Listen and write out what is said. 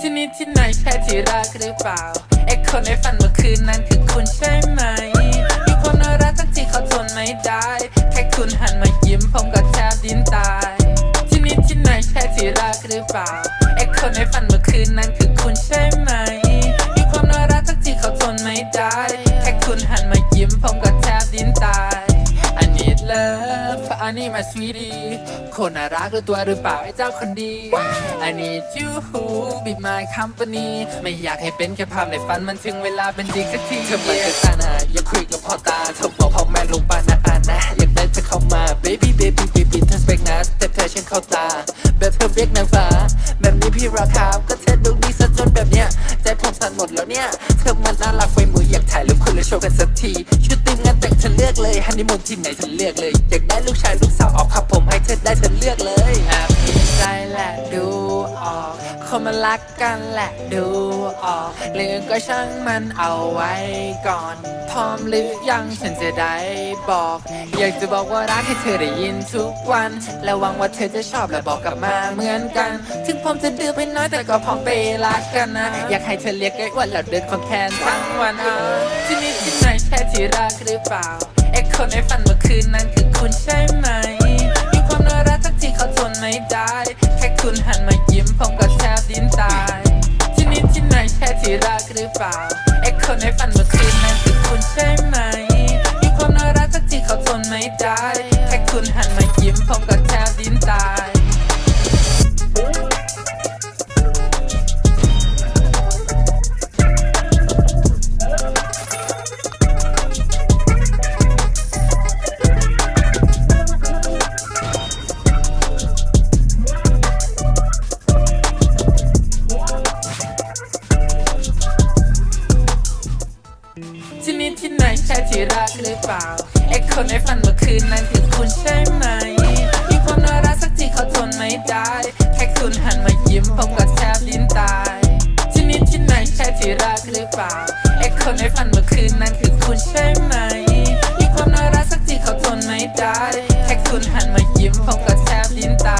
ที่นี่ที่ไหนใช่ที่รักหรือเปล่าไอคนในฝันเมื่อคืนนั้นคือคุณใช่ไหมมีคนน่ารักทั้งที่เขาทนไม่ได้ แค่คุณหันมายิ้มผมก็แทบดิ้นตาย ที่นี่ที่ไหนใช่ที่รักหรือเปล่าไอคนในฝันเมื่อคืนนั้นคือคุณใช่ไหม love I need my sweetie คนน่ารักรู้ตัวหรือเปล่าไอ้เจ้าคนดี I need you be my company ไม่อยากให้เป็นแค่ภาพในฝันมันถึงเวลาเป็นจริงสักทีเธอไปกับตานะอย่าคุยกับพ่อตาเธอบอกพ่อแม่ลงปานะอ่านนะ อยากได้เธอเข้ามา baby baby baby เธอสเปกนะแต่เธอฉันเข้าตา แบบเธอเรียกนางฟ้า แบบนี้พี่ราคาก็เธอดูดีซะจนแบบเนี้ยใจผมสั่นหมดแล้วเนี่ยเธอมันน่ารักไฟมืออยากถ่ายรูปคุณแล้ว โชว์กันสักทีชุดติมงานแต่งฉันเลือกเลยฮันนีมูนที่ไหนฉันเลือกเลยอยากได้ลูกชายลูกสาวออกครับผม มันรักกันแหละดูออกเรื่อก็ช่างมันเอาไว้ก่อน พร้อมหรือยังฉันจะได้บอก อยากจะบอกว่ารักให้เธอได้ยินทุกวัน และหวังว่าเธอจะชอบและบอกกลับมาเหมือนกัน ถึงผมจะดื้อไปน้อยแต่ก็พร้อมไปรักกันนะ อยากให้เธอเรียกไอ้วันแล้วเดินคนแทนทั้งวันอะที่นี่ที่ไหนใช่ที่รักหรือเปล่าไอ้คนในฝันเมื่อคืนนั้น ค่คุณหันมายิ้มผมก็แทบดิ้นตาย ที่นี่ที่ไหนแช่ที่รักหรือเปล่าไอ้คนในฝันเมื่อคืนนั้นคือคุณใช่ไหมมีความน่ารักสักที่เขาทนไม่ได้ แค่คุณหันมายิ้มผมก็แทบดิ้นตาย ที่นี่ที่ไหนใช่ที่รักหรือเปล่าไอ้คนในฝันเมื่อคืนนั้นคือคุณใช่ไหม มีความน่ารักสักทีเขาทนไม่ได้ แค่คุณหันมายิ้มผมก็แทบลิ้นตาย ที่นี่ที่ไหนใช่ที่รักหรือเปล่าไอ้คนในฝันเมื่อคืนนั้นคือคุณใช่ไหม